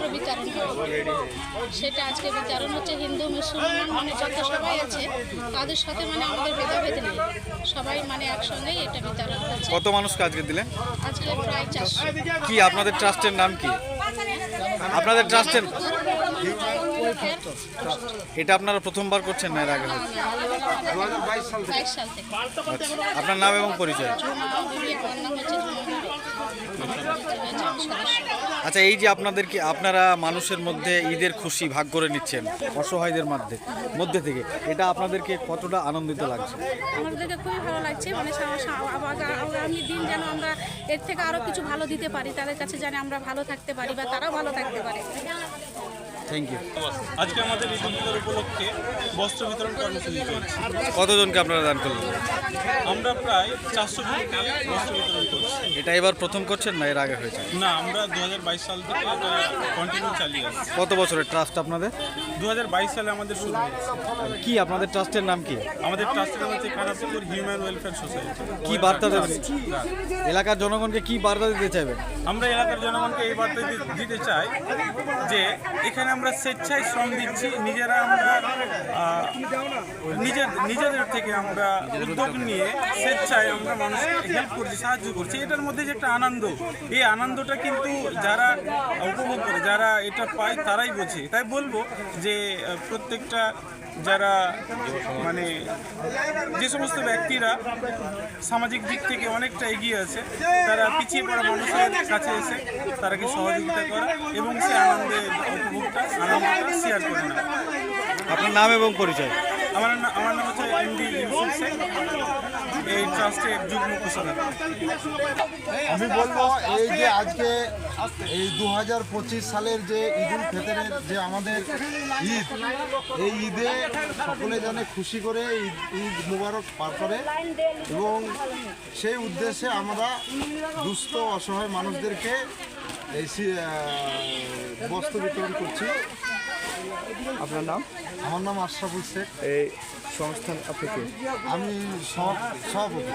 একমাত্র বিচারণ সেটা আজকে বিচারণ হচ্ছে হিন্দু মুসলমান মানে যত সবাই আছে তাদের সাথে মানে আমাদের ভেদাভেদ নেই। সবাই মানে একসঙ্গেই এটা বিচারণ হচ্ছে কত মানুষকে আজকে দিলেন? আজকে প্রায় চারশো। কি আপনাদের ট্রাস্টের নাম কি? আপনাদের ট্রাস্টের এটা আপনারা প্রথমবার করছেন না এর আগে আপনার নাম এবং পরিচয়? আচ্ছা এই যে আপনাদের কি আপনারা মানুষের মধ্যে ঈদের খুশি ভাগ করে নিচ্ছেন অসহায়দের মধ্যে মধ্যে থেকে এটা আপনাদেরকে কতটা আনন্দিত লাগছে? আমাদেরকে খুবই ভালো লাগছে মানে আগামী দিন যেন আমরা এর থেকে আরও কিছু ভালো দিতে পারি তাদের কাছে যেন আমরা ভালো থাকতে পারি বা তারাও ভালো থাকতে পারে। থ্যাংক ইউ আজকে আমাদের ঈদ উল উপলক্ষে বস্ত্র বিতরণ কর্মসূচি চলছে। কতজনকে আপনারা দান করলেন? আমরা প্রায় চারশো জনকে বস্ত্র বিতরণ করছি। এটা এবার প্রথম করছেন না এর আগে হয়েছে? না আমরা দু সাল থেকে এটা কন্টিনিউ চালিয়ে আসছি কত বছরের ট্রাস্ট আপনাদের? দু হাজার বাইশ সালে আমাদের শুরু হয়েছে। কি আপনাদের ট্রাস্টের নাম কি? আমাদের ট্রাস্টের নাম হচ্ছে খানাপুকুর হিউম্যান ওয়েলফেয়ার সোসাইটি কি বার্তা দেবেন? এলাকার জনগণকে কি বার্তা দিতে চাইবেন? আমরা এলাকার জনগণকে এই বার্তা দিতে চাই যে এখানে আমরা স্বেচ্ছায় শ্রম দিচ্ছি নিজেরা আমরা নিজের নিজেদের থেকে আমরা উদ্যোগ নিয়ে স্বেচ্ছায় আমরা মানুষকে হেল্প করছি সাহায্য করছি। এটার মধ্যে যে একটা আনন্দ এই আনন্দটা কিন্তু যারা উপভোগ করে যারা এটা পায় তারাই বোঝে। তাই বলব যে প্রত্যেকটা যারা মানে যে সমস্ত ব্যক্তিরা সামাজিক দিক থেকে অনেকটা এগিয়ে আছে তারা পিছিয়ে পড়া মানুষের কাছে এসে তারাকে সহযোগিতা করা এবং সে আনন্দের উপভোগটা আনন্দটা শেয়ার করে নেওয়া। আপনার নাম এবং পরিচয়? আমার আমার নাম হচ্ছে এমডি ইউসুফ আমি বলব, এই যে আজকে এই দু হাজার পঁচিশ সালের যে ঈদুল ফিতরের যে আমাদের ঈদ, এই ঈদে সকলে যেন খুশি করে ঈদ মুবারক পার করে এবং সেই উদ্দেশ্যে আমরা দুস্থ, অসহায় মানুষদেরকে এই বস্ত্র বিতরণ করছি। আপনার নাম? আমার নাম আশরাফুল শেখ। এই সংস্থান আপনি আমি সব সভাপতি।